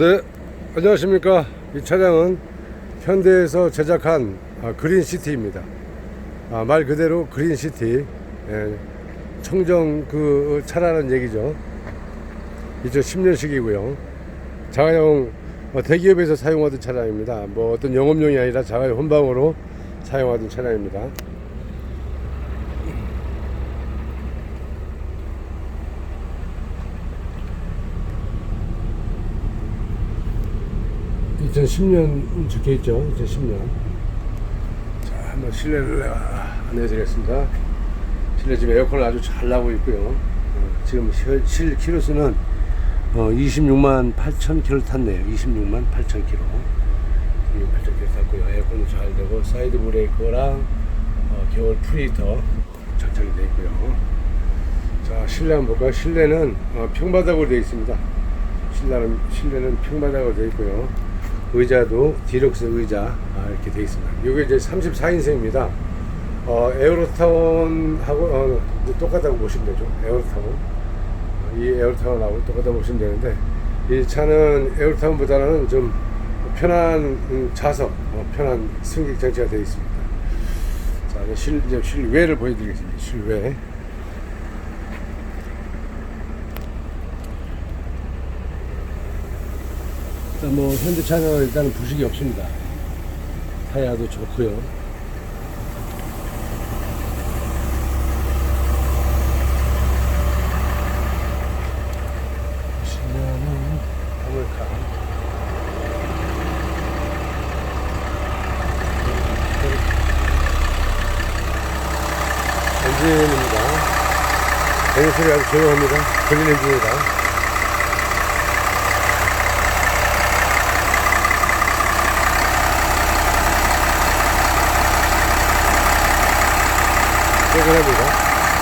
네, 안녕하십니까. 이 차량은 현대에서 제작한 아, 그린시티입니다. 아, 말 그대로 그린시티. 예, 청정 그 차라는 얘기죠. 2010년식이고요. 자가용 어, 대기업에서 사용하던 차량입니다. 뭐 어떤 영업용이 아니라 자가용 혼방으로 사용하던 차량입니다. (2010년) 적혀 있죠 (2010년) 자 한번 실내를 아, 안내해드리겠습니다. 실내 지금 에어컨을 아주 잘 나오고 있고요. 어, 지금 실, 실 키로수는 어, 26만 8천 킬로 탔네요. 26만 8천 킬로. 26만 8천 킬로 탔고요. 에어컨도 잘 되고 사이드 브레이커랑 어, 겨울 프리히터 장착이 되어 있고요. 자 실내 한번 볼까요? 실내는 어, 평바닥으로 되어 있습니다. 실내는, 실내는 평바닥으로 되어 있고요. 의자도 디럭스 의자 아, 이렇게 되어 있습니다. 이게 이제 34인승입니다. 어, 에어로타운하고 어, 똑같다고 보시면 되죠. 에어로타운. 어, 이 에어로타운하고 똑같다고 보시면 되는데 이 차는 에어로타운보다는 좀 편한 음, 좌석, 어, 편한 승객 장치가 되어 있습니다. 자, 실, 실외를 보여드리겠습니다. 실외. 일단 뭐 현대 차량은 일단은 부식이 없습니다. 타이어도 좋고요. 엔진입니다. 엔진 소리 아주 조용합니다. 걸린 엔진입니다. 퇴근합니다.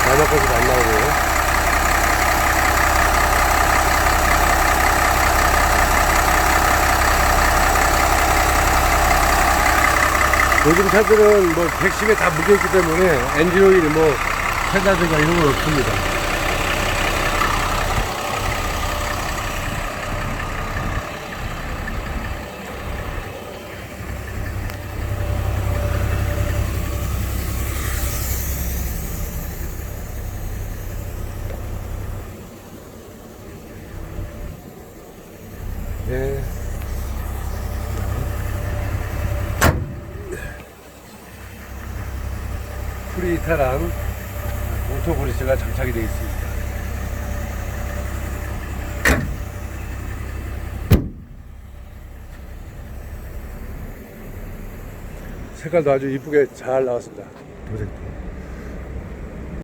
마지막까지도 안 나오고요. 요즘 차들은 뭐 110에 다 묶여있기 때문에 엔진 오일이 뭐 세다든가 이런 건 없습니다. 네. 프리타랑 오토 브리스가 장착이 되어 있습니다. 색깔도 아주 이쁘게 잘 나왔습니다. 도색도.